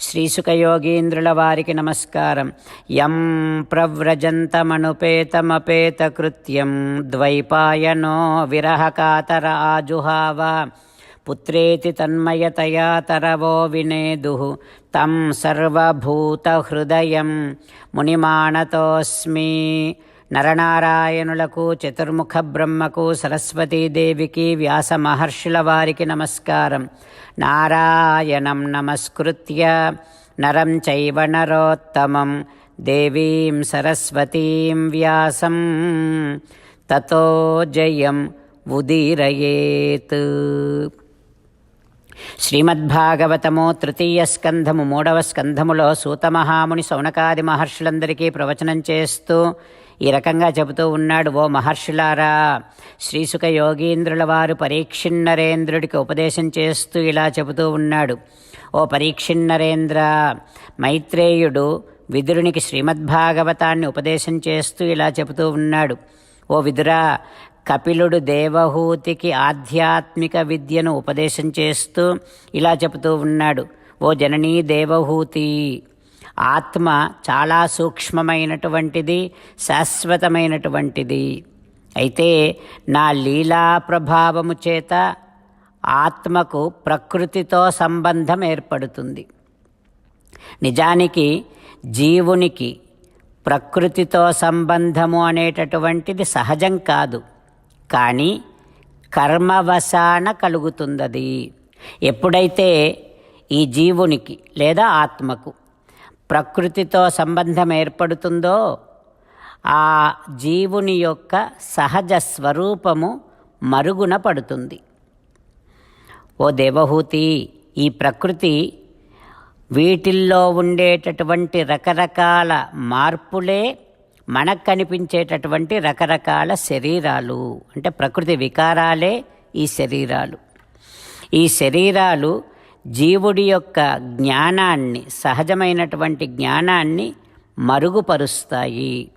శ్రీసుఖయోగీంద్రుల వారికి నమస్కారం. యం ప్రవ్రజంతమనుపేతమపేతకృత్యం ద్వైపాయనో విరహకాతర ఆజుహావ పుత్రేతి తన్మయతయా తరవో వినేదు. తం సర్వభూతహృదయం మునిమాణతోస్మి నరనారాయణులకు చతుర్ముఖ బ్రహ్మకు సరస్వతీదేవికి వ్యాస మహర్షుల వారికి నమస్కారం. నారాయణం నమస్కృత్య. నరం చైవ నరోత్తమం. దేవీం సరస్వతీం వ్యాసం. తతో జయం ఉదీరయేత్. శ్రీమద్భాగవతము తృతీయ స్కంధము మూడవ స్కంధములో సూతమహాముని సౌనకాది మహర్షులందరికీ ప్రవచనం చేస్తూ ఈ రకంగా చెబుతూ ఉన్నాడు ఓ మహర్షులారా. శ్రీసుక యోగీంద్రుల వారు పరీక్షిన్నరేంద్రుడికి ఉపదేశం చేస్తూ ఇలా చెబుతూ ఉన్నాడు. ఓ పరీక్షిన్నరేంద్ర మైత్రేయుడు విదురునికి శ్రీమద్భాగవతాన్ని ఉపదేశం చేస్తూ ఇలా చెబుతూ ఉన్నాడు. ఓ విదురా కపిలుడు దేవహూతికి ఆధ్యాత్మిక విద్యను ఉపదేశం చేస్తూ ఇలా చెబుతూ ఉన్నాడు. ఓ జననీ దేవహూతి. ఆత్మ చాలా సూక్ష్మమైనటువంటిది శాశ్వతమైనటువంటిది. అయితే నా లీలా ప్రభావము చేత ఆత్మకు ప్రకృతితో సంబంధం ఏర్పడుతుంది. నిజానికి జీవునికి ప్రకృతితో సంబంధము అనేటటువంటిది సహజం కాదు. కానీ కర్మవశాన కలుగుతుందది. ఎప్పుడైతే ఈ జీవునికి లేదా ఆత్మకు ప్రకృతితో సంబంధం ఏర్పడుతుందో ఆ జీవుని యొక్క సహజ స్వరూపము మరుగున పడుతుంది. ఓ దేవహూతి ఈ ప్రకృతి వీటిల్లో ఉండేటటువంటి రకరకాల మార్పులే మనకు కనిపించేటటువంటి రకరకాల శరీరాలు. అంటే ప్రకృతి వికారాలే ఈ శరీరాలు. ఈ శరీరాలు జీవుడి యొక్క జ్ఞానాన్ని సహజమైనటువంటి జ్ఞానాన్ని మరుగుపరుస్తాయి.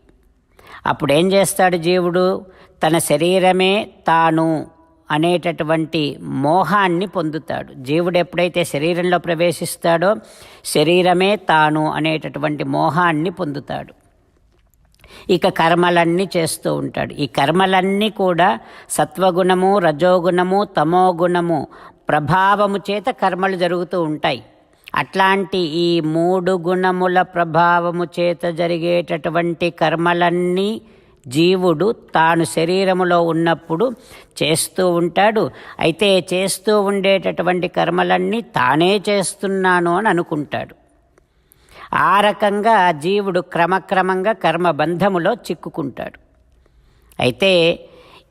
అప్పుడేం చేస్తాడు జీవుడు? తన శరీరమే తాను అనేటటువంటి మోహాన్ని పొందుతాడు. జీవుడు ఎప్పుడైతే శరీరంలో ప్రవేశిస్తాడో శరీరమే తాను అనేటటువంటి మోహాన్ని పొందుతాడు. ఇక కర్మలన్నీ చేస్తూ ఉంటాడు. ఈ కర్మలన్నీ కూడా సత్వగుణము రజోగుణము తమోగుణము ప్రభావము చేత కర్మలు జరుగుతూ ఉంటాయి. అట్లాంటి ఈ మూడు గుణముల ప్రభావము చేత జరిగేటటువంటి కర్మలన్నీ జీవుడు తాను శరీరములో ఉన్నప్పుడు చేస్తూ ఉంటాడు. అయితే చేస్తూ ఉండేటటువంటి కర్మలన్నీ తానే చేస్తున్నాను అని అనుకుంటాడు. ఆ రకంగా జీవుడు క్రమక్రమంగా కర్మబంధములో చిక్కుకుంటాడు. అయితే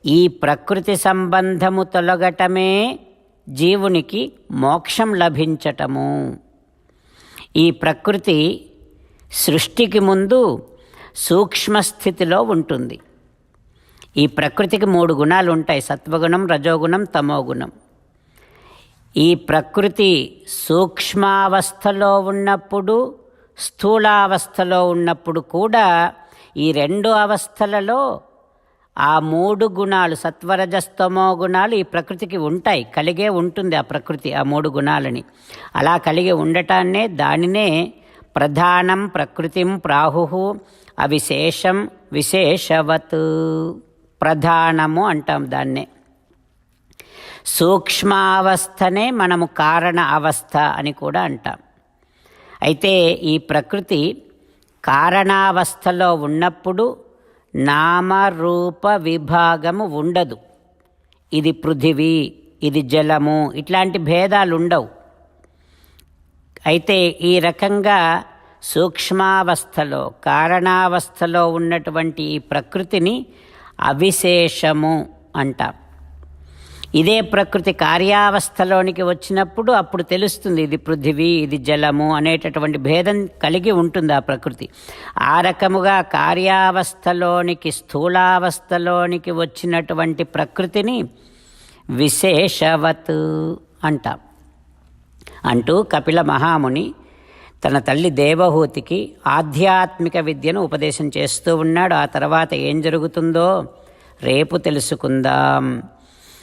ఈ ప్రకృతి సంబంధము తొలగటమే జీవునికి మోక్షం లభించటము. ఈ ప్రకృతి సృష్టికి ముందు సూక్ష్మస్థితిలో ఉంటుంది. ఈ ప్రకృతికి మూడు గుణాలు ఉంటాయి. సత్వగుణం రజోగుణం తమోగుణం. ఈ ప్రకృతి సూక్ష్మావస్థలో ఉన్నప్పుడు స్థూలావస్థలో ఉన్నప్పుడు కూడా ఈ రెండు అవస్థలలో ఆ మూడు గుణాలు సత్వరజస్తమో గుణాలు ఈ ప్రకృతికి ఉంటాయి కలిగే ఉంటుంది ఆ ప్రకృతి ఆ మూడు గుణాలని. అలా కలిగి ఉండటాన్నే దానినే ప్రధానం ప్రకృతిం ప్రాహు అవిశేషం విశేషవత్. ప్రధానము అంటాం దాన్నే. సూక్ష్మావస్థనే మనము కారణ అవస్థ అని కూడా అంటాం. అయితే ఈ ప్రకృతి కారణావస్థలో ఉన్నప్పుడు నామరూప విభాగము ఉండదు. ఇది పృథివీ ఇది జలము ఇట్లాంటి భేదాలు ఉండవు అయితే ఈ రకంగా సూక్ష్మావస్థలో కారణావస్థలో ఉన్నటువంటి ఈ ప్రకృతిని అవిశేషము అంటాం. ఇదే ప్రకృతి కార్యావస్థలోనికి వచ్చినప్పుడు అప్పుడు తెలుస్తుంది ఇది పృథివీ ఇది జలము అనేటటువంటి భేదం కలిగి ఉంటుంది ఆ ప్రకృతి. ఆ రకముగా కార్యావస్థలోనికి స్థూలావస్థలోనికి వచ్చినటువంటి ప్రకృతిని విశేషవత్ అంటాం. అంటూ కపిల మహాముని తన తల్లి దేవహూతికి ఆధ్యాత్మిక విద్యను ఉపదేశం చేస్తూ ఉన్నాడు. ఆ తర్వాత ఏం జరుగుతుందో రేపు తెలుసుకుందాం.